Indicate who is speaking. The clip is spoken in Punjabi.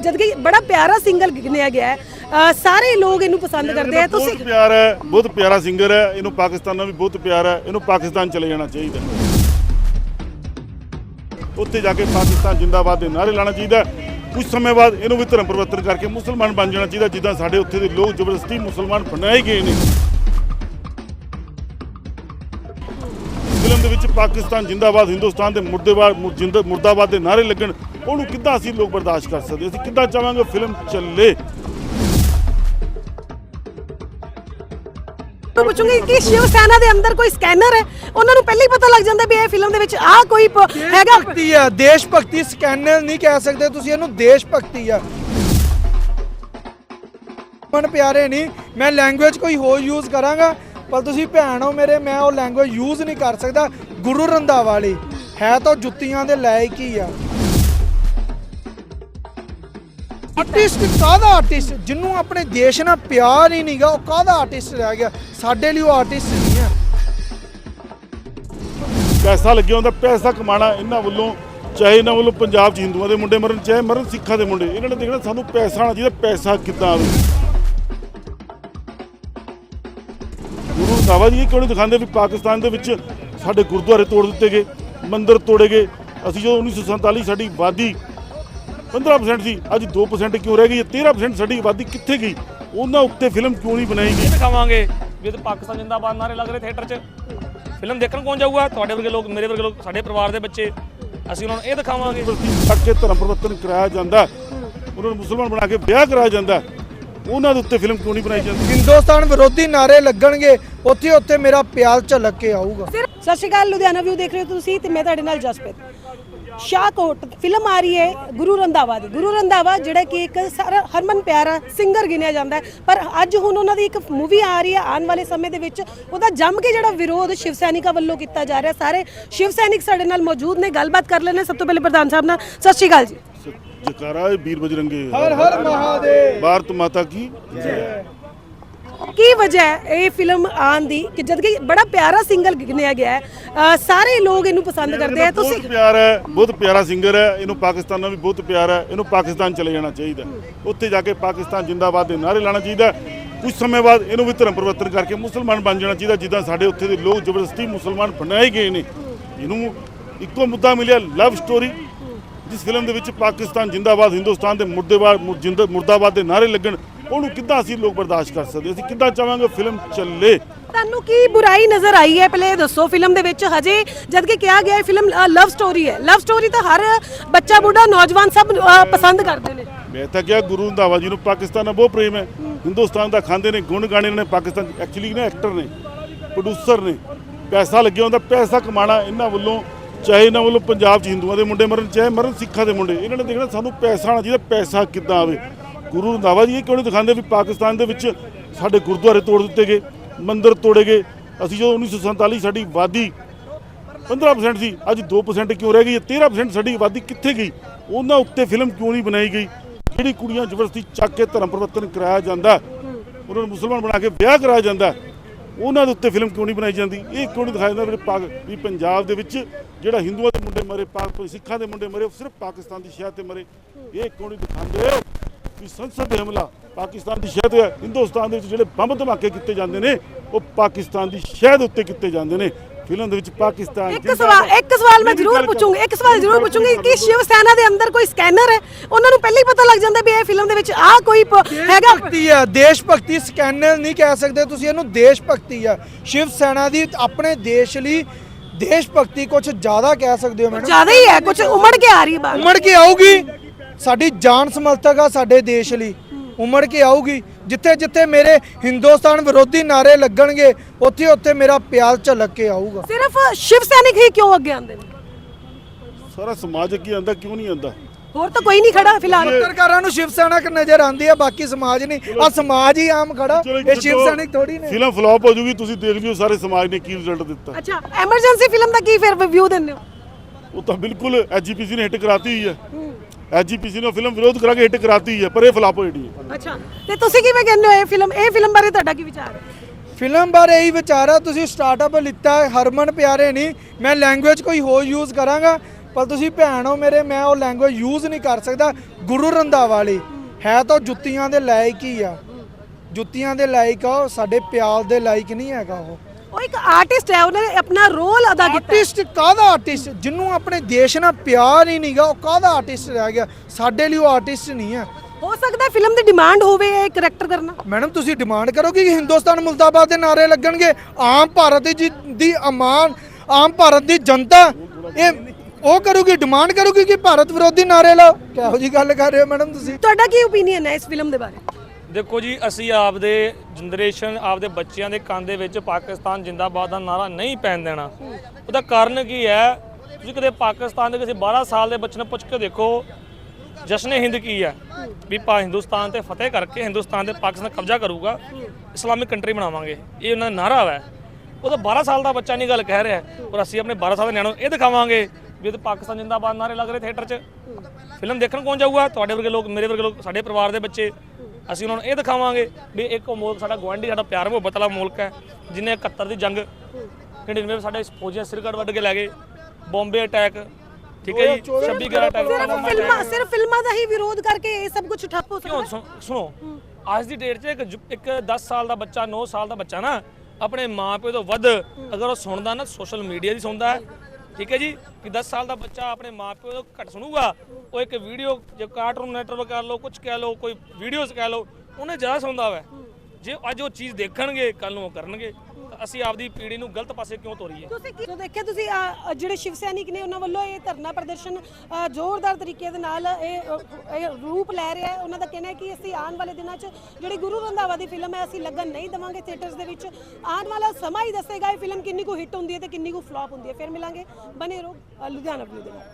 Speaker 1: ਜਦ ਕਿ ਬੜਾ ਪਿਆਰਾ ਸਿੰਗਰ ਗਿਣਿਆ ਗਿਆ ਹੈ ਸਾਰੇ ਲੋਕ ਇਹਨੂੰ ਪਸੰਦ ਕਰਦੇ ਆ। ਤੁਸੀਂ
Speaker 2: ਬਹੁਤ ਪਿਆਰ ਹੈ ਬਹੁਤ ਪਿਆਰਾ ਸਿੰਗਰ ਹੈ ਇਹਨੂੰ ਪਾਕਿਸਤਾਨ ਨਾਲ ਵੀ ਬਹੁਤ ਪਿਆਰ ਹੈ ਇਹਨੂੰ ਪਾਕਿਸਤਾਨ ਚਲੇ ਜਾਣਾ ਚਾਹੀਦਾ ਉੱਥੇ ਜਾ ਕੇ ਪਾਕਿਸਤਾਨ ਜਿੰਦਾਬਾਦ ਦੇ ਨਾਰੇ ਲਾਣਾ ਚਾਹੀਦਾ ਕੁਝ ਸਮੇਂ ਬਾਅਦ ਇਹਨੂੰ ਵੀ ਧਰਮ ਪਰਿਵਰਤਨ ਕਰਕੇ ਮੁਸਲਮਾਨ ਬਣ ਜਾਣਾ ਚਾਹੀਦਾ ਜਿੱਦਾਂ ਸਾਡੇ ਉੱਥੇ ਦੇ ਲੋਕ ਜ਼ਬਰਦਸਤੀ ਮੁਸਲਮਾਨ ਬਣਾਏ ਗਏ ਨੇ। ਫਿਲਮ ਦੇ ਵਿੱਚ ਪਾਕਿਸਤਾਨ ਜਿੰਦਾਬਾਦ ਹਿੰਦੁਸਤਾਨ ਦੇ ਮੁਰਦਾਬਾਦ ਮੁਰਦਾਬਾਦ ਦੇ ਨਾਰੇ ਲੱਗਣ ਉਹਨੂੰ ਕਿੱਦਾਂ ਅਸੀਂ ਲੋਕ ਬਰਦਾਸ਼ਤ ਕਰ ਸਕਦੇ? ਅਸੀਂ ਕਿੱਦਾਂ ਚਾਹਾਂਗੇ ਫਿਲਮ ਚੱਲੇ?
Speaker 1: ਮੈਂ ਪੁੱਛੂੰਗੀ ਕਿ ਸ਼ਿਵ ਸੈਨਾ ਦੇ ਅੰਦਰ ਕੋਈ ਸਕੈਨਰ ਹੈ? ਉਹਨਾਂ ਨੂੰ ਪਹਿਲਾਂ ਹੀ ਪਤਾ ਲੱਗ ਜਾਂਦਾ ਵੀ ਇਹ ਫਿਲਮ ਦੇ ਵਿੱਚ ਆਹ ਕੋਈ ਪ- ਹੈਗਾ।
Speaker 3: ਭਗਤੀ ਆ ਦੇਸ਼ ਭਗਤੀ ਸਕੈਨਰ ਨਹੀਂ ਕਹਿ ਸਕਦੇ ਤੁਸੀਂ ਇਹਨੂੰ ਦੇਸ਼ ਭਗਤੀ ਆ। ਮਨ ਪਿਆਰੇ ਨਹੀਂ ਮੈਂ ਲੈਂਗੁਏਜ ਕੋਈ ਹੋਰ ਯੂਜ਼ ਕਰਾਂਗਾ ਪਰ ਤੁਸੀਂ ਭੈਣ ਹੋ ਮੇਰੇ ਮੈਂ ਉਹ ਲੈਂਗੁਏਜ ਯੂਜ਼ ਨਹੀਂ ਕਰ ਸਕਦਾ। ਗੁਰੂ ਰੰਧਾਵਾ ਵਾਲੀ ਹੈ ਤਾਂ ਜੁੱਤੀਆਂ ਦੇ ਲਾਇਕ ਹੀ ਆ। ਆਰਟਿਸਟ ਕਾਹਦਾ ਆਰਟਿਸਟ? ਜਿਹਨੂੰ ਆਪਣੇ ਦੇਸ਼ ਨਾਲ ਪਿਆਰ ਹੀ ਨਹੀਂਗਾ ਉਹ ਕਾਹਦਾ ਆਰਟਿਸਟ ਰਹਿ ਗਿਆ? ਸਾਡੇ ਲਈ ਉਹ ਆਰਟਿਸਟ ਨਹੀਂ ਆ
Speaker 2: ਪੈਸਾ ਲੱਗਿਆ ਹੁੰਦਾ ਪੈਸਾ ਕਮਾਣਾ ਇਹਨਾਂ ਵੱਲੋਂ ਚਾਹੇ ਇਹਨਾਂ ਵੱਲੋਂ ਪੰਜਾਬ 'ਚ ਹਿੰਦੂਆਂ ਦੇ ਮੁੰਡੇ ਮਰਨ ਚਾਹੇ ਮਰਨ ਸਿੱਖਾਂ ਦੇ ਮੁੰਡੇ। ਇਹਨਾਂ ਨੇ ਦੇਖਣਾ ਸਾਨੂੰ ਪੈਸਾ ਆਣਾ ਚਾਹੀਦਾ ਪੈਸਾ ਕਿੱਦਾਂ ਆਵੇ? ਗੁਰੂ ਰੰਧਾਵਾ ਜੀ ਇਹ ਕਿਉਂ ਨਹੀਂ ਦਿਖਾਉਂਦੇ ਵੀ ਪਾਕਿਸਤਾਨ ਦੇ ਵਿੱਚ ਸਾਡੇ ਗੁਰਦੁਆਰੇ ਤੋੜ ਦਿੱਤੇ ਗਏ ਮੰਦਿਰ ਤੋੜੇ ਗਏ? ਅਸੀਂ ਜਦੋਂ 1947 ਸਾਡੀ ਆਬਾਦੀ 15% ਸੀ। ਅੱਜ 2% ਕਿਉਂ ਰਹਿ ਗਈ? ਹੈ 13% ਸਾਡੀ ਆਬਾਦੀ ਕਿੱਥੇ ਗਈ? ਉਹਨਾਂ ਉੱਤੇ ਫਿਲਮ ਕਿਉਂ ਨਹੀਂ ਬਣਾਈ ਗਈ?
Speaker 4: ਇਹ ਦਿਖਾਵਾਂਗੇ। ਵੀ ਤੇ ਪਾਕਿਸਤਾਨ ਜਿੰਦਾਬਾਦ ਨਾਰੇ ਲੱਗ ਰਹੇ ਥੀਏਟਰ 'ਚ। ਫਿਲਮ ਦੇਖਣ ਕੌਣ ਜਾਊਗਾ? ਤੁਹਾਡੇ ਵਰਗੇ ਲੋਕ ਮੇਰੇ ਵਰਗੇ ਲੋਕ ਸਾਡੇ ਪਰਿਵਾਰ ਦੇ ਬੱਚੇ। ਅਸੀਂ ਉਹਨਾਂ ਨੂੰ ਇਹ ਦਿਖਾਵਾਂਗੇ।
Speaker 2: ਕੇ ਧਰਮ ਪਰਿਵਰਤਨ ਕਰਾਇਆ ਜਾਂਦਾ ਉਹਨਾਂ ਨੂੰ ਮੁਸਲਮਾਨ ਬਣਾ ਕੇ ਵਿਆਹ ਕਰਾਇਆ ਜਾਂਦਾ ਉਹਨਾਂ ਦੇ ਉੱਤੇ ਫਿਲਮ ਕਿਉਂ ਨਹੀਂ ਬਣਾਈ ਜਾਂਦੀ?
Speaker 3: ਹਿੰਦੁਸਤਾਨ ਵਿਰੋਧੀ ਨਾਰੇ ਲੱਗਣਗੇ। ਉੱਥੇ ਉੱਥੇ ਮੇਰਾ ਪਿਆਰ ਝਲਕ ਕੇ ਆਊਗਾ।
Speaker 1: ਸਤਿ ਸ਼੍ਰੀ ਅਕਾਲ ਲੁਧਿਆਣਾ ਵਿਊ ਦੇਖ ਰਹੇ ਹੋ ਤੁਸੀਂ ਤੇ ਮੈਂ ਤੁਹਾਡੇ ਨਾਲ ਜਸਪ੍ਰੀਤ। ਸ਼ਾਹਕੋਟ ਫਿਲਮ ਆ ਰਹੀ ਹੈ ਗੁਰੂ ਰੰਧਾਵਾ ਦੀ। ਗੁਰੂ ਰੰਧਾਵਾ ਜਿਹੜਾ ਕਿ ਇੱਕ ਸਾਰਾ ਹਰਮਨ ਪਿਆਰਾ ਸਿੰਗਰ ਗਿਣਿਆ ਜਾਂਦਾ ਹੈ। ਪਰ ਅੱਜ ਹੁਣ ਉਹਨਾਂ ਦੀ ਇੱਕ ਮੂਵੀ ਆ ਰਹੀ ਹੈ ਆਉਣ ਵਾਲੇ ਸਮੇਂ ਦੇ ਵਿੱਚ। ਉਹਦਾ ਜੰਮ ਕੇ ਜਿਹੜਾ ਵਿਰੋਧ ਸ਼ਿਵ ਸੈਨਿਕਾਂ ਵੱਲੋਂ ਕੀਤਾ ਜਾ ਰਿਹਾ। ਸਾਰੇ ਸ਼ਿਵ ਸੈਨਿਕ ਸਾਡੇ ਨਾਲ ਮੌਜੂਦ ਨੇ। ਗੱਲਬਾਤ ਕਰ ਲੈਣੇ ਸਭ ਤੋਂ ਪਹਿਲੇ ਪ੍ਰਧਾਨ ਸਾਹਿਬ ਨਾਲ। ਸਤਿ ਸ਼੍ਰੀ ਅਕਾਲ ਜੀ।
Speaker 2: ਜਕਾਰਾ ਵੀਰ ਬਜਰੰਗੇ
Speaker 3: ਹਰ ਹਰ ਮਹਾਦੇਵ।
Speaker 2: ਭਾਰਤ ਮਾਤਾ ਕੀ? ਜੈ।
Speaker 1: ਕੀ ਵਜ੍ਹਾ ਹੈ ਇਹ ਫਿਲਮ ਆਉਣ ਦੀ? ਕਿ ਜਦ ਕਿ ਬੜਾ ਪਿਆਰਾ ਸਿੰਗਰ ਗਿਣਿਆ ਗਿਆ ਹੈ। ਅ, ਸਾਰੇ ਲੋਕ ਇਹਨੂੰ ਪਸੰਦ ਕਰਦੇ ਆ। ਤੁਸੀਂ
Speaker 2: ਬਹੁਤ ਪਿਆਰ ਹੈ ਬਹੁਤ ਪਿਆਰਾ ਸਿੰਗਰ ਹੈ ਇਹਨੂੰ ਪਾਕਿਸਤਾਨ ਨਾਲ ਵੀ ਬਹੁਤ ਪਿਆਰ ਹੈ ਇਹਨੂੰ ਪਾਕਿਸਤਾਨ ਚਲੇ ਜਾਣਾ ਚਾਹੀਦਾ ਉੱਥੇ ਜਾ ਕੇ ਪਾਕਿਸਤਾਨ ਜਿੰਦਾਬਾਦ ਦੇ ਨਾਰੇ ਲਾਣਾ ਚਾਹੀਦਾ ਕੁਝ ਸਮੇਂ ਬਾਅਦ ਇਹਨੂੰ ਵੀ ਧਰਮ ਪਰਿਵਰਤਨ ਕਰਕੇ ਮੁਸਲਮਾਨ ਬਣ ਜਾਣਾ ਚਾਹੀਦਾ ਜਿੱਦਾਂ ਸਾਡੇ ਉੱਥੇ ਦੇ ਲੋਕ ਜ਼ਬਰਦਸਤੀ ਮੁਸਲਮਾਨ ਬਣਾਏ ਗਏ ਨੇ। ਇਹਨੂੰ ਇੱਕੋ ਮੁੱਦਾ ਮਿਲਿਆ ਲਵ ਸਟੋਰੀ ਜਿਸ ਫਿਲਮ ਦੇ ਵਿੱਚ ਪਾਕਿਸਤਾਨ ਜਿੰਦਾਬਾਦ ਹਿੰਦੁਸਤਾਨ ਦੇ ਮੁਰਦਾਬਾਦ ਮੁਰ- ਜਿੰਦ- ਮੁਰਦਾਬਾਦ ਦੇ ਨਾਰੇ ਲੱਗਣ। ਉਹਨੂੰ ਕਿੱਦਾਂ ਅਸੀਂ ਲੋਕ ਬਰਦਾਸ਼ਤ ਕਰ ਸਕਦੇ? ਅਸੀਂ ਕਿੱਦਾਂ ਚਾਹਾਂਗੇ ਫਿਲਮ ਚੱਲੇ?
Speaker 1: ਤੁਹਾਨੂੰ ਕੀ ਬੁਰਾਈ ਨਜ਼ਰ ਆਈ ਹੈ? ਪਹਿਲੇ ਦੱਸੋ ਫਿਲਮ ਦੇ ਵਿੱਚ ਹਜੇ ਜਦ ਕਿ ਕਿਹਾ ਗਿਆ ਹੈ ਫਿਲਮ ਲਵ ਸਟੋਰੀ ਹੈ। ਲਵ ਸਟੋਰੀ ਤਾਂ ਹਰ ਬੱਚਾ ਬੁੱਢਾ ਨੌਜਵਾਨ ਸਭ ਅ, ਪਸੰਦ ਕਰਦੇ ਨੇ।
Speaker 2: ਮੈਂ ਤਾਂ ਕਿਹਾ ਗੁਰੂ ਰੰਧਾਵਾ ਜੀ ਨੂੰ ਪਾਕਿਸਤਾਨ ਨਾਲ ਬਹੁਤ ਪ੍ਰੇਮ ਹੈ। ਹਿੰਦੁਸਤਾਨ ਦਾ ਖਾਂਦੇ ਨੇ ਗੁਣ ਗਾਣੇ ਨੇ ਪਾਕਿਸਤਾਨ ਐਕਚੁਅਲੀ ਨਾ ਐਕਟਰ ਨੇ ਪ੍ਰੋਡਿਊਸਰ ਨੇ। ਪੈਸਾ ਲੱਗਿਆ ਹੁੰਦਾ ਪੈਸਾ ਕਮਾਣਾ ਇਹਨਾਂ ਵੱਲੋਂ ਚਾਹੇ ਇਹਨਾਂ ਵੱਲੋਂ ਪੰਜਾਬ 'ਚ ਹਿੰਦੂਆਂ ਦੇ ਮੁੰਡੇ ਮਰਨ ਚਾਹੇ ਮਰਨ ਸਿੱਖਾਂ ਦੇ ਮੁੰਡੇ। ਇਹਨਾਂ ਨੇ ਦੇਖਣਾ ਸਾਨੂੰ ਪੈਸਾ ਆਣਾ ਚਾਹੀਦਾ ਪੈਸਾ ਕਿੱਦਾਂ ਆਵੇ? ਗੁਰੂ ਰੰਧਾਵਾ ਜੀ ਇਹ ਕਿਉਂ ਨਹੀਂ ਦਿਖਾਉਂਦੇ ਵੀ ਪਾਕਿਸਤਾਨ ਦੇ ਵਿੱਚ ਸਾਡੇ ਗੁਰਦੁਆਰੇ ਤੋੜ ਦਿੱਤੇ ਗਏ, ਮੰਦਿਰ ਤੋੜੇ ਗਏ? ਅਸੀਂ ਜਦੋਂ 1947 ਸਾਡੀ ਆਬਾਦੀ 15% ਸੀ, ਅੱਜ 2% ਕਿਉਂ ਰਹਿ ਗਈ? ਹੈ 13% ਸਾਡੀ ਆਬਾਦੀ ਕਿੱਥੇ ਗਈ? ਉਹਨਾਂ ਉੱਤੇ ਫਿਲਮ ਕਿਉਂ ਨਹੀਂ ਬਣਾਈ ਗਈ? ਜਿਹੜੀ ਕੁੜੀਆਂ ਜ਼ਬਰਦਸਤੀ ਚੱਕ ਕੇ ਧਰਮ ਪਰਿਵਰਤਨ ਕਰਾਇਆ ਜਾਂਦਾ, ਉਹਨਾਂ ਨੂੰ ਮੁਸਲਮਾਨ ਬਣਾ ਕੇ ਵਿਆਹ ਕਰਾਇਆ ਜਾਂਦਾ, ਉਹਨਾਂ ਦੇ ਉੱਤੇ ਫਿਲਮ ਕਿਉਂ ਨਹੀਂ ਬਣਾਈ ਜਾਂਦੀ? ਇਹ ਕਿਉਂ ਨਹੀਂ ਦਿਖਾਇਆ ਜਾਂਦਾ ਵੀ ਪਾਕ ਵੀ ਪੰਜਾਬ ਦੇ ਵਿੱਚ ਜਿਹੜਾ ਹਿੰਦੂਆਂ ਦੇ ਮੁੰਡੇ ਮਰੇ ਪਾਕ ਸਿੱਖਾਂ ਦੇ ਮੁੰਡੇ ਮਰੇ, ਉਹ ਸਿਰਫ ਪਾਕਿਸਤਾਨ ਦੀ ਸ਼ਹਿਰ ਤੇ ਮਰੇ? ਇਹ ਕਿਉਂ ਨਹੀਂ ਦਿਖਾਉਂਦੇ? ਵੀ ਸੰਸਦ ਦੇ ਹਮਲਾ ਪਾਕਿਸਤਾਨ ਦੀ ਸ਼ਹਿਰ ਤੇ ਹੈ। ਹਿੰਦੁਸਤਾਨ ਦੇ ਵਿੱਚ ਜਿਹੜੇ ਬੰਬ ਧਮਾਕੇ ਕੀਤੇ ਜਾਂਦੇ ਨੇ ਉਹ ਪਾਕਿਸਤਾਨ ਦੀ ਸ਼ਹਿਰ ਦੇ ਉੱਤੇ ਕੀਤੇ ਜਾਂਦੇ ਨੇ। ਫਿਲਮ ਦੇ ਵਿੱਚ ਪਾਕਿਸਤਾਨ
Speaker 1: ਇੱਕ। ਸਵਾਲ ਇੱਕ ਸਵਾਲ ਮੈਂ ਜ਼ਰੂਰ ਪੁੱਛੂੰਗੀ ਇੱਕ ਸਵਾਲ ਜ਼ਰੂਰ ਪੁੱਛੂੰਗੀ ਕਿ ਸ਼ਿਵ ਸੈਨਾ ਦੇ ਅੰਦਰ ਕੋਈ ਸਕੈਨਰ ਹੈ? ਉਹਨਾਂ ਨੂੰ ਪਹਿਲਾਂ ਹੀ ਪਤਾ ਲੱਗ ਜਾਂਦਾ ਵੀ ਇਹ ਫਿਲਮ ਦੇ ਵਿੱਚ ਆਹ ਕੋਈ ਹੈਗਾ।
Speaker 3: ਭਗਤੀ ਆ ਦੇਸ਼ ਭਗਤੀ ਸਕੈਨਰ ਨਹੀਂ ਕਹਿ ਸਕਦੇ ਤੁਸੀਂ ਇਹਨੂੰ ਦੇਸ਼ ਭਗਤੀ ਆ ਸ਼ਿਵ ਸੈਨਾ ਦੀ ਆਪਣੇ ਦੇਸ਼ ਲਈ ਦੇਸ਼ ਭਗਤੀ ਕੁਝ ਜ਼ਿਆਦਾ ਕਹਿ ਸਕਦੇ ਹੋ ਮੈਡਮ।
Speaker 1: ਜ਼ਿਆਦਾ ਹੀ ਹੈ ਕੁਝ ਉਮੜ ਕੇ ਆ ਰਹੀ ਹੈ
Speaker 3: ਉਮੜ ਕੇ ਆਊਗੀ? ਸਾਡੀ ਜਾਨ ਸਮਰਥਕ ਆ ਸਾਡੇ ਦੇਸ਼ ਲਈ। ਉਮੜ ਕੇ ਆਊਗੀ। ਜਿੱਥੇ ਜਿੱਥੇ ਮੇਰੇ ਹਿੰਦੁਸਤਾਨ ਵਿਰੋਧੀ ਨਾਰੇ ਲੱਗਣਗੇ ਉੱਥੇ ਉੱਥੇ ਮੇਰਾ ਪਿਆਰ ਝਲਕ ਕੇ ਆਊਗਾ।
Speaker 1: ਸਿਰਫ ਸ਼ਿਵ ਸੈਨਿਕ ਹੀ ਕਿਉਂ ਅੱਗੇ ਆਉਂਦੇ ਨੇ?
Speaker 2: ਸਾਰਾ ਸਮਾਜ ਅੱਗੇ ਆਂਦਾ ਕਿਉਂ ਨਹੀਂ ਆਂਦਾ
Speaker 1: ਹੋਰ ਤਾਂ ਕੋਈ ਨਹੀਂ ਖੜਾ ਫਿਲਹਾਲ।
Speaker 3: ਪੱਤਰਕਾਰਾਂ ਨੂੰ ਸ਼ਿਵ ਸੈਨਾ ਕ ਨਜ਼ਰ ਆਉਂਦੀ ਆ ਬਾਕੀ ਸਮਾਜ ਨਹੀਂ। ਆ ਸਮਾਜ ਹੀ ਆਮ ਖੜਾ। ਇਹ ਸ਼ਿਵ ਸੈਨਿਕ ਥੋੜੀ ਨੇ।
Speaker 2: ਫਿਲਮ ਫਲॉप ਹੋ ਜੂਗੀ ਤੁਸੀਂ ਦੇਖ ਲਿਓ ਸਾਰੇ ਸਮਾਜ ਨੇ ਕੀ ਰਿਜ਼ਲਟ ਦਿੱਤਾ।
Speaker 1: ਅੱਛਾ ਐਮਰਜੈਂਸੀ ਫਿਲਮ ਦਾ ਕੀ ਫਿਰ ਰਿਵਿਊ ਦਿੰਦੇ ਹੋ?
Speaker 2: ਉਹ ਤਾਂ ਬਿਲਕੁਲ ਐਜੀਪੀਸੀ ਨੇ ਹਿੱਟ ਕਰਾਤੀ ਹੀ ਹੈ। ਐਜੀਪੀਸੀ ਨੇ ਫਿਲਮ ਵਿਰੋਧ ਕਰਾ ਕੇ ਹਿੱਟ ਕਰਾਤੀ ਹੀ ਪਰ ਇਹ ਫਲਾਪ ਹੋਈ ਹੈ
Speaker 1: ਅੱਛਾ ਤੇ ਤੁਸੀਂ ਕਿਵੇਂ ਕਹਿੰਦੇ ਹੋ ਇਹ ਫਿਲਮ? ਇਹ ਫਿਲਮ ਬਾਰੇ ਤੁਹਾਡਾ ਕੀ ਵਿਚਾਰ ਹੈ?
Speaker 3: ਫਿਲਮ ਬਾਰੇ ਇਹੀ ਵਿਚਾਰਾ ਤੁਸੀਂ ਸਟਾਰਟਅਪ ਲਿੱਤਾ ਹੈ ਹਰਮਨ ਪਿਆਰੇ ਨਹੀਂ। ਮੈਂ ਲੈਂਗੁਏਜ ਕੋਈ ਹੋਰ ਯੂਜ਼ ਕਰਾਂਗਾ ਪਰ ਤੁਸੀਂ ਭੈਣ ਹੋ ਮੇਰੇ ਮੈਂ ਉਹ ਲੈਂਗੁਏਜ ਯੂਜ਼ ਨਹੀਂ ਕਰ ਸਕਦਾ। ਗੁਰੂ ਰੰਧਾਵਾ ਵਾਲੀ ਹੈ ਤਾਂ ਜੁੱਤੀਆਂ ਦੇ ਲਾਇਕ ਹੀ ਆ। ਜੁੱਤੀਆਂ ਦੇ ਲਾਇਕ ਆ ਉਹ ਸਾਡੇ ਪਿਆਰ ਦੇ ਲਾਇਕ ਨਹੀਂ ਹੈਗਾ ਉਹ।
Speaker 1: ਉਹ ਇੱਕ ਆਰਟਿਸਟ ਹੈ ਉਹਨੇ ਆਪਣਾ ਰੋਲ ਅਦਾ ਕੀਤਾ।
Speaker 3: ਆਰਟਿਸਟ ਕਾਹਦਾ ਆਰਟਿਸਟ ਜਿਹਨੂੰ ਆਪਣੇ ਦੇਸ਼ ਨਾਲ ਪਿਆਰ ਹੀ ਨਹੀਂਗਾ ਉਹ ਕਾਹਦਾ ਆਰਟਿਸਟ ਰਹਿ ਗਿਆ? ਸਾਡੇ ਲਈ ਉਹ ਆਰਟਿਸਟ ਨਹੀਂ ਹੈ।
Speaker 1: ਹੋ ਸਕਦਾ ਫਿਲਮ ਦੀ ਡਿਮਾਂਡ ਹੋਵੇ ਇਹ ਕਰੈਕਟਰ ਕਰਨਾ
Speaker 3: ਮੈਡਮ ਤੁਸੀਂ ਡਿਮਾਂਡ ਕਰੋਗੇ ਕਿ ਹਿੰਦੁਸਤਾਨ ਮੁਲਦਾਬਾਦ ਦੇ ਨਾਰੇ ਲੱਗਣਗੇ? ਆਮ ਭਾਰਤ ਦੀ ਅਮਾਨ ਆਮ ਭਾਰਤ ਦੀ ਜਨਤਾ ਇਹ ਉਹ ਕਰੂਗੀ ਡਿਮਾਂਡ ਕਰੂਗੀ ਕਿ ਭਾਰਤ ਵਿਰੋਧੀ ਨਾਰੇ ਲਾਓ? ਕਿਹੋ ਜੀ ਗੱਲ ਕਰ ਰਹੇ ਹੋ ਮੈਡਮ ਤੁਸੀਂ?
Speaker 1: ਤੁਹਾਡਾ ਕੀ ਓਪੀਨੀਅਨ ਹੈ ਇਸ ਫਿਲਮ ਦੇ ਬਾਰੇ?
Speaker 4: ਦੇਖੋ ਜੀ, ਅਸੀਂ ਆਪਦੇ ਜਨਰੇਸ਼ਨ ਆਪਦੇ ਬੱਚਿਆਂ ਦੇ ਕੰਨ ਦੇ ਵਿੱਚ ਪਾਕਿਸਤਾਨ ਜਿੰਦਾਬਾਦ ਦਾ ਨਾਰਾ ਨਹੀਂ ਪੈਣ ਦੇਣਾ। ਉਹਦਾ ਕਾਰਨ ਕੀ ਹੈ? ਤੁਸੀਂ ਕਦੇ ਪਾਕਿਸਤਾਨ ਦੇ ਕਿਸੇ 12 ਸਾਲ ਦੇ ਬੱਚੇ ਨੂੰ ਪੁੱਛ ਕੇ ਦੇਖੋ, ਜਸ਼ਨ ਹਿੰਦ ਕੀ ਹੈ? ਵੀ ਪਾ ਹਿੰਦੁਸਤਾਨ ਤੇ ਫਤਿਹ ਕਰਕੇ ਹਿੰਦੁਸਤਾਨ ਤੇ ਪਾਕਿਸਤਾਨ ਕਬਜ਼ਾ ਕਰੂਗਾ, ਇਸਲਾਮਿਕ ਕੰਟਰੀ ਬਣਾਵਾਂਗੇ। ਇਹ ਉਹਨਾਂ ਦਾ ਨਾਰਾ ਹੈ। ਉਹ ਤਾਂ 12 ਸਾਲ ਦਾ ਬੱਚਾ ਨਹੀਂ ਗੱਲ ਕਹਿ ਰਿਹਾ ਪਰ ਅਸੀਂ ਆਪਣੇ 12 ਸਾਲ ਦੇ ਨਿਆਣਿਆਂ ਨੂੰ ਇਹ ਦਿਖਾਵਾਂਗੇ ਵੀ ਇਹ ਪਾਕਿਸਤਾਨ ਜਿੰਦਾਬਾਦ ਨਾਰੇ ਲੱਗ ਰਹੇ ਥੀਏਟਰ 'ਚ। ਫਿਲਮ ਦੇਖਣ ਕੌਣ ਜਾਊਗਾ? ਤੁਹਾਡੇ ਵਰਗੇ ਲੋਕ, ਮੇਰੇ ਵਰਗੇ ਲੋਕ, ਸਾਡੇ ਪਰਿਵਾਰ ਦੇ ਬੱਚੇ। ਅਸੀਂ ਉਹਨਾਂ ਨੂੰ ਇਹ ਦਿਖਾਵਾਂਗੇ ਵੀ ਇੱਕ ਉਹ ਮੁਲਕ ਸਾਡਾ ਗਵਾਂਢੀ ਸਾਡਾ ਪਿਆਰ ਮੁਹੱਬਤ ਵਾਲਾ ਮੁਲਕ ਹੈ ਜਿਨੇ 71 ਦੀ ਜੰਗ 99 ਵਿੱਚ ਸਾਡੇ ਫੌਜੀਆਂ ਸਿਰਗੜ ਵੱਢ ਕੇ ਲੈ ਗਏ ਬੰਬੇ ਅਟੈਕ ਠੀਕ ਹੈ ਜੀ 26 11 ਅਟੈਕ
Speaker 1: ਸਿਰਫ ਫਿਲਮਾਂ ਸਿਰਫ ਫਿਲਮਾਂ ਦਾ ਹੀ ਵਿਰੋਧ ਕਰਕੇ ਇਹ ਸਭ ਕੁਝ ਠੱਪ ਹੋ ਸਕਦਾ
Speaker 4: ਸੁਣ- ਅੱਜ ਦੀ ਡੇਟ 'ਚ ਇੱਕ ਇੱਕ 10 ਸਾਲ ਦਾ ਬੱਚਾ 9 ਸਾਲ ਦਾ ਬੱਚਾ ਨਾ ਆਪਣੇ ਮਾਪੇ ਤੋਂ ਵੱਧ ਅਗਰ ਉਹ ਸੁਣਦਾ ਨਾ ਸੋਸ਼ਲ ਮੀਡੀਆ ਦੀ ਸੁਣਦਾ ਹੈ ਠੀਕ ਹੈ ਜੀ? ਕਿ 10 ਸਾਲ ਦਾ ਬੱਚਾ ਆਪਣੇ ਮਾਪੇ ਤੋਂ ਘੱਟ ਸੁਣੂਗਾ, ਉਹ ਇੱਕ ਵੀਡੀਓ ਜੇ ਕਾਰਟੂਨ ਨੈਟਵਰਕ ਕਰ ਲਓ ਕੁਝ ਕਹਿ ਲਓ, ਕੋਈ ਵੀਡੀਓਜ਼ ਕਹਿ ਲਓ, ਉਹਨੇ ਜ਼ਿਆਦਾ ਸੁਣਦਾ ਵਾ ਜੇ ਅੱਜ ਉਹ ਚੀਜ਼ ਦੇਖਣਗੇ ਕੱਲ ਨੂੰ ਉਹ ਕਰਨਗੇ ਅਸੀਂ ਆਪਦੀ ਪੀੜ੍ਹੀ ਨੂੰ ਗਲਤ ਪਾਸੇ ਕਿਉਂ ਤੋਰੀਏ?
Speaker 1: ਤੁਸੀਂ ਕੀ ਦੇਖਿਆ ਤੁਸੀਂ ਅ, ਜਿਹੜੇ ਸ਼ਿਵ ਸੈਨਿਕ ਨੇ ਉਹਨਾਂ ਵੱਲੋਂ ਇਹ ਧਰਨਾ ਪ੍ਰਦਰਸ਼ਨ ਅ, ਜ਼ੋਰਦਾਰ ਤਰੀਕੇ ਦੇ ਨਾਲ ਇਹ ਅ, ਇਹ ਰੂਪ ਲੈ ਰਿਹਾ ਹੈ? ਉਹਨਾਂ ਦਾ ਕਹਿਣਾ ਹੈ ਕਿ ਅਸੀਂ ਆਉਣ ਵਾਲੇ ਦਿਨਾਂ 'ਚ ਜਿਹੜੀ ਗੁਰੂ ਰੰਧਾਵਾ ਦੀ ਫਿਲਮ ਹੈ ਅਸੀਂ ਲੱਗਣ ਨਹੀਂ ਦੇਵਾਂਗੇ ਥੀਏਟਰਸ ਦੇ ਵਿੱਚ। ਆਉਣ ਵਾਲਾ ਸਮਾਂ ਹੀ ਦੱਸੇਗਾ ਇਹ ਫਿਲਮ ਕਿੰਨੀ ਕੁ ਹਿੱਟ ਹੁੰਦੀ ਹੈ ਤੇ ਕਿੰਨੀ ਕੁ ਫਲॉप ਹੁੰਦੀ ਹੈ। ਫਿਰ ਮਿਲਾਂਗੇ ਬਨੇ ਰਹੋ ਅ, ਲੁਧਿਆਣਾ ਵੀਡੀਓ ਦੇ ਨਾਲ।